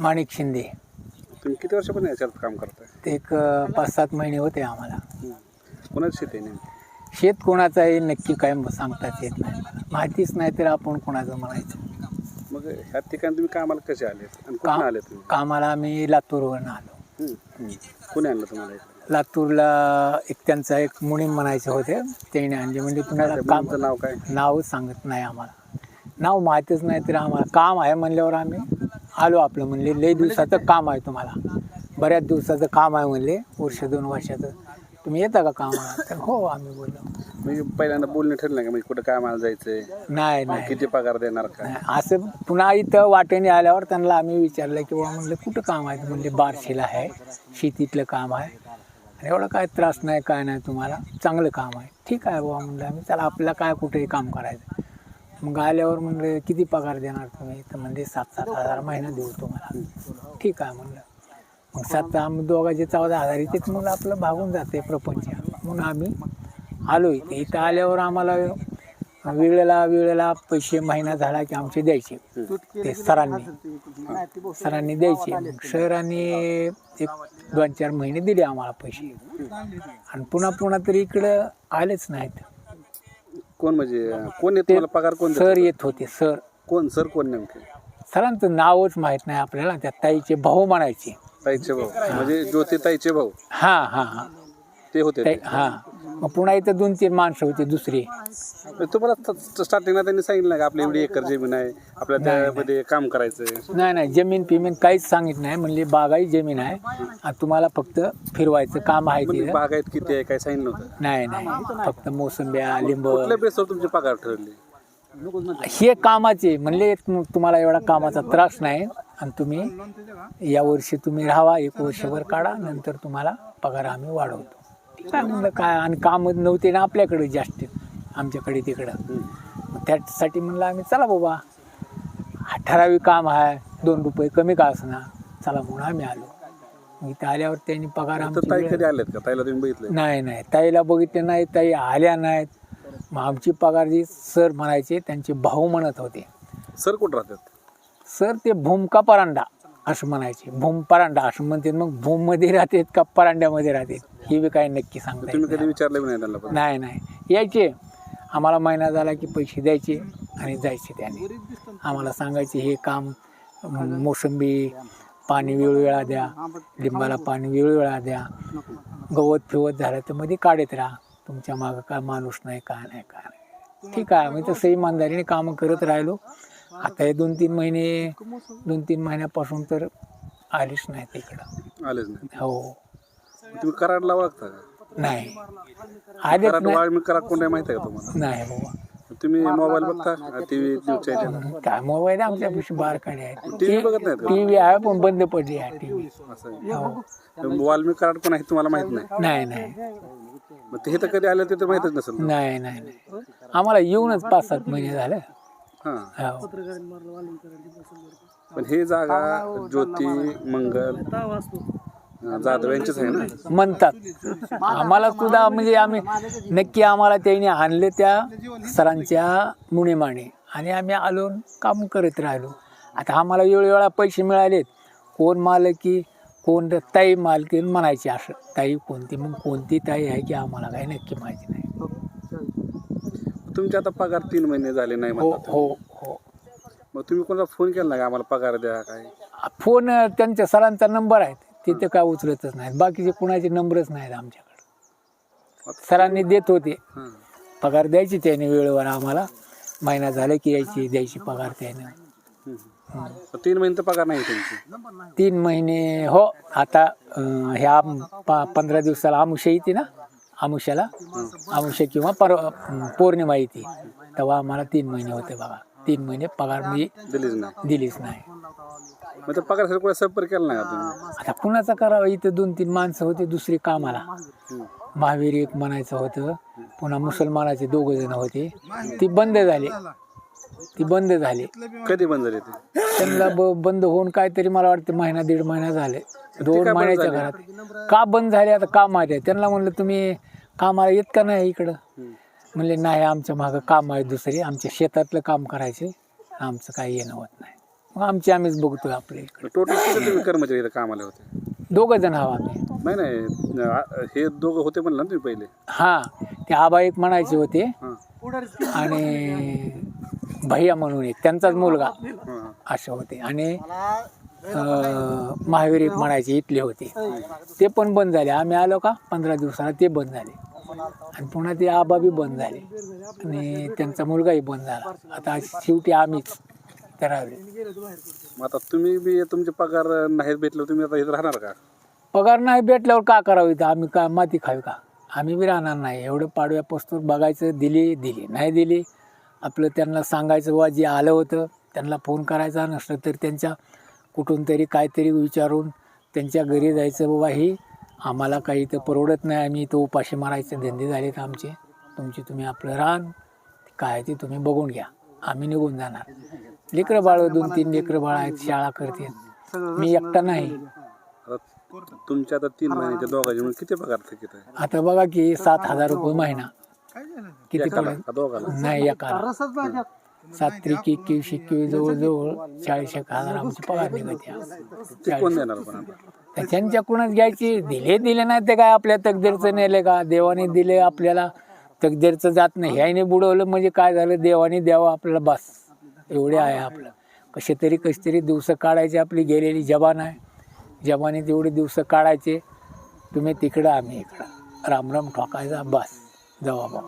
माणिक शिंदे. तुम्ही किती वर्षापासून याच्यात काम करताय? ते एक अ, पाच सात महिने होते आम्हाला. कोणाची शेती आहे नेमकी? शेत कोणाचं आहे नक्की काय सांगताच येत नाही मला. माहितीच नाही तर आपण कोणाचं म्हणायचं. मग ह्या ठिकाणी तुम्ही कामाला कसे आले आणि का कुठून आले तुम्ही? कामाला आम्ही लातूरवरून आलो. हम्म. कोणी आणलं तुम्हाला इकडे लातूरला एक त्यांचा एक मुनीम म्हणायचे होते. त्याने आणले म्हणजे पुण्याला त्या काम मुलीचं नाव काय? नावच सांगत नाही आम्हाला. नाव माहीतच नाही तर आम्हाला काम आहे म्हणल्यावर आम्ही आलो आपलं म्हणले लई दिवसाचं काम आहे तुम्हाला. बऱ्याच दिवसाचं काम आहे म्हणले वर्ष दोन वर्षाचं. तुम्ही येता का कामाला? तर हो आम्ही बोललो. म्हणजे पहिल्यांदा बोलणे ठरलं नाही का? म्हणजे कुठं कामाला जायचंय? नाही नाही. किती पगार देणार काय नाही. असं पुन्हा इथं वाटेने आल्यावर त्यांना आम्ही विचारलं की बाबा म्हणलं कुठं काम आहे? म्हणले बारशीला आहे. शेतीतलं काम आहे. आणि एवढा काय त्रास नाही काय नाही तुम्हाला. चांगलं काम आहे. ठीक आहे बाबा म्हणलं आम्ही. चला आपल्याला काय कुठेही काम करायचं. मग आल्यावर म्हणलं किती पगार देणार तुम्ही? तर म्हणजे सात सात हजार महिना देऊ तुम्हाला. ठीक आहे म्हणलं. मग सात आम्ही दोघांचे चौदा हजार इथेच मग आपलं भागून जाते प्रपंच. म्हणून आम्ही आलो इथे. इथं आल्यावर आम्हाला वेळेला वेळेला पैसे महिना झाला की आमचे द्यायचे. ते सरांनी. सरांनी द्यायचे. शहरांनी सरांनी एक दोन चार महिने दिले आम्हाला पैसे. आणि पुन्हा पुन्हा तरी इकडं आलेच नाहीत. कोण म्हणजे कोण येत तुम्हाला? पगार कोण देतं? सर येत होते सर. कोण सर कोण नेमके? सरांचं नावच माहीत नाही आपल्याला त्या ताईचे भाऊ म्हणायचे. ताईचे भाऊ. म्हणजे ज्योती ताईचे भाऊ. हां हां हां. ते होते हां. मग पुन्हा इथं दोन तीन माणसं होते दुसरे. तुम्हाला स्टार्टिंगला त्यांनी सांगितलं नाही का आपली एवढी एकर जमीन आहे आपल्याला त्यामध्ये काम करायचंय. नाही नाही. जमीन पिमीन काहीच सांगित नाही. म्हणले बागाई जमीन आहे. आणि तुम्हाला फक्त फिरवायचं काम आहे म्हणजे तिथं. बागायत किती आहे काय सांगितलं नाही नाही. फक्त मोसंब्या लिंब. कुठल्या बेसवर तुमची पगार ठरली? हे कामाचे म्हणले तु- तुम्हाला एवढा कामाचा त्रास नाही. आणि तुम्ही या वर्षी तुम्ही राहावा एक वर्षभर काढा नंतर तुम्हाला पगार आम्ही वाढवतो. म्हणलं काय आणि काम नव्हते ना आपल्याकडे जास्त. आमच्याकडे तिकडं. मग त्यासाठी म्हणलं आम्ही चला बाबा हा ठराविक काम आहे दोन रुपये कमी का असणार चला म्हणून आम्ही आलो. मग इथं आल्यावर त्यांनी पगार तर ताई कधी का? ताईला तुम्ही बघितलं नाही नाही. ताईला बघितले नाही ताई आल्या नाहीत. मग आमची पगार जी सर म्हणायचे त्यांचे भाऊ म्हणत होते. सर कुठं राहतात? सर ते भूमका परांडा असं म्हणायचे. भूम परांडा असं म्हणते. मग भूममध्ये राहतात का परांड्यामध्ये राहतात? हे बी काय नक्की सांगता येत तुम्ही कधी नाही. विचारलं बी नाही त्यांना पण? नाही नाही. यायचे. आम्हाला महिना झाला की पैसे द्यायचे आणि जायचे त्याने. आम्हाला सांगायचे हे काम मोसंबी पाणी वेळोवेळा द्या लिंबाला पाणी वेळोवेळा द्या. गवत फिवत झालं तर मध्ये काढत राहा. तुमच्या मागं काय माणूस नाही काय नाही काय नाही. ठीक आहे आम्ही तसं इमानदारीने कामं करत राहिलो. आता हे दोन तीन महिने दोन तीन महिन्यापासून तर आलीच नाही तिकडं. आलेच नाही. हो. तुम्ही कराडला ओळखता का? नाही. आलेच कराड नाही. वाळमी कराड कोण आहे माहिती आहे का तुम्हाला? नाही बाबा तुम्ही मोबाईल बघता टीव्ही न्यूज चॅनल काय मोबाईल आमच्यापाशी बारकाडे आहे. TV बघत नाहीत का? टीव्ही आहे पण बंद पडली आहे टीव्ही. असं आहे. वाल्मी कराड कोण आहे तुम्हाला माहीत नाही? नाही नाही. मग ते तर कधी आलं ते तर माहितच नसेल नाही नाही नाही. आम्हाला येऊनच पाच सात महिने झाले. हा. हो. पण हे जागा ज्योती मंगल जाधव यांचीच आहे ना? म्हणतात. आम्हाला सुद्धा म्हणजे आम्ही नक्की आम्हाला त्यांनी आणले त्या सरांच्या मुणीमाने आणि आम्ही आलो काम करत राहिलो. आता आम्हाला वेळोवेळा पैसे मिळालेत. कोण मालकी कोण ताई मालकी म्हणायची असं. ताई कोणती? मग कोणती ताई आहे की आम्हाला काही नक्की माहिती नाही. तुमचे आता पगार तीन महिने झाले नाही हो म्हणतात. हो हो. मग तुम्ही कोणाला फोन केला नाही का? आम्हाला पगार द्या काय? फोन त्यांच्या सरांचा नंबर आहे. तिथे काय उचलतच नाहीत. बाकीचे कुणाचे नंबरच नाहीत आमच्याकडे. सरांनी देत होते. पगार द्यायची त्याने वेळेवर आम्हाला. महिना झाला की यायची द्यायची पगार त्याने. तीन महिने तर पगार नाही तीन महिने हो आता ह्या पंधरा दिवसाला आमुष्या येते ना? आमुष्याला? आमुष्या किंवा पर पौर्णिमा येते. तेव्हा आम्हाला तीन महिने होते बघा. तीन महिने पगार मी दिलीच नाही. दिलीच नाही. मग त्या पगार कोणा संपर्क केला नाही का तुम्ही? आता कुणाचा करावा? इथं दोन तीन माणसं होते दुसरी कामाला. महावीर एक म्हणायचं होतं पुन्हा मुसलमानाचे दोघ जण होते. ती बंद झाली. ती बंद झाली. कधी बंद झाली ते? त्यांना ब- बंद होऊन काहीतरी मला वाटतं महिना दीड महिना झाले. दोन बंद महिन्याच्या झाले? घरात. का बंद झाले? आता काम आहे. त्यांना म्हणलं तुम्ही कामाला येत का नाही इकडं? हम्म. म्हणले नाही आमच्या मागं काम आहे दुसरी. आमच्या शेतातलं काम करायचे. आमचं काही येणं होत नाही. मग आमची आम्हीच बघतोय आपल्या इकडे. टोटल किती तुम्ही कर्मचारी इथं कामाला होते? दोघं जण हवा आम्ही. नाही नाही. आ- हे दोघं होते म्हणलं ना तुम्ही पहिले? हां ते आबा एक म्हणायचे होते. हां. आणि भैया म्हणून एक. त्यांचाच मुलगा हां. असे होते. आणि अं, महावीर एक म्हणायचे इथले होते. ते पण बंद झाले. आम्ही आलो का? पंधरा दिवसाला ते बंद झाले. आणि पुन्हा ते आबा बी बंद झाले. आणि त्यांचा मुलगाही बंद झाला. आता शेवटी आम्हीच करावे. मग आता तुम्ही बी तुमचे पगार नाही भेटले तुम्ही आता इथं राहणार का? पगार नाही भेटल्यावर का करावं इथं? आम्ही का माती खावी का? आम्ही बी राहणार नाही. एवढं पाडव्या पस्तूर बघायचं दिली दिली. नाही दिली आपलं त्यांना सांगायचं बा जे आलं होतं त्यांना फोन करायचा नसलं तर त्यांच्या कुठून तरी काहीतरी विचारून त्यांच्या घरी जायचं बाबा ही आम्हाला काही इथं परवडत नाही. आम्ही इथं उपाशी मारायचे धंदे झालेत आमचे. तुमची तुम्ही आपलं रान काय ते तुम्ही बघून घ्या. आम्ही निघून जाणार. लेकरं बाळ दोन तीन लेकरं बाळ आहेत शाळा करते. मी एकटा नाही. आता तुमच्या आता तीन महिन्याच्या दोघांचे किती पगार थकीत आहे आता बघा की सात हजार रुपये महिना. किती पडेल दोघाला. नाही एका सात त्रिक एकवीस एकवीस जवळजवळ चाळीस एक हजार आमची पगार निघते. ते कोण देणार पण आता? तर त्यांच्याकडूनच घ्यायची. दिले दिले नाही ते काय आपल्या तकदीरचं नेले का? देवाने दिले आपल्याला. तकदीरचं जात नाही. ह्याने बुडवलं म्हणजे काय झालं? देवाने द्यावं आपल्याला बस. एवढे आहे आपलं. कसे तरी कसे तरी दिवस काढायचे आपली गेलेली जबान आहे. जबाने तेवढे दिवस काढायचे. तुम्ही तिकडं आम्ही इकडं. राम राम ठोकायचा बस. जवाबा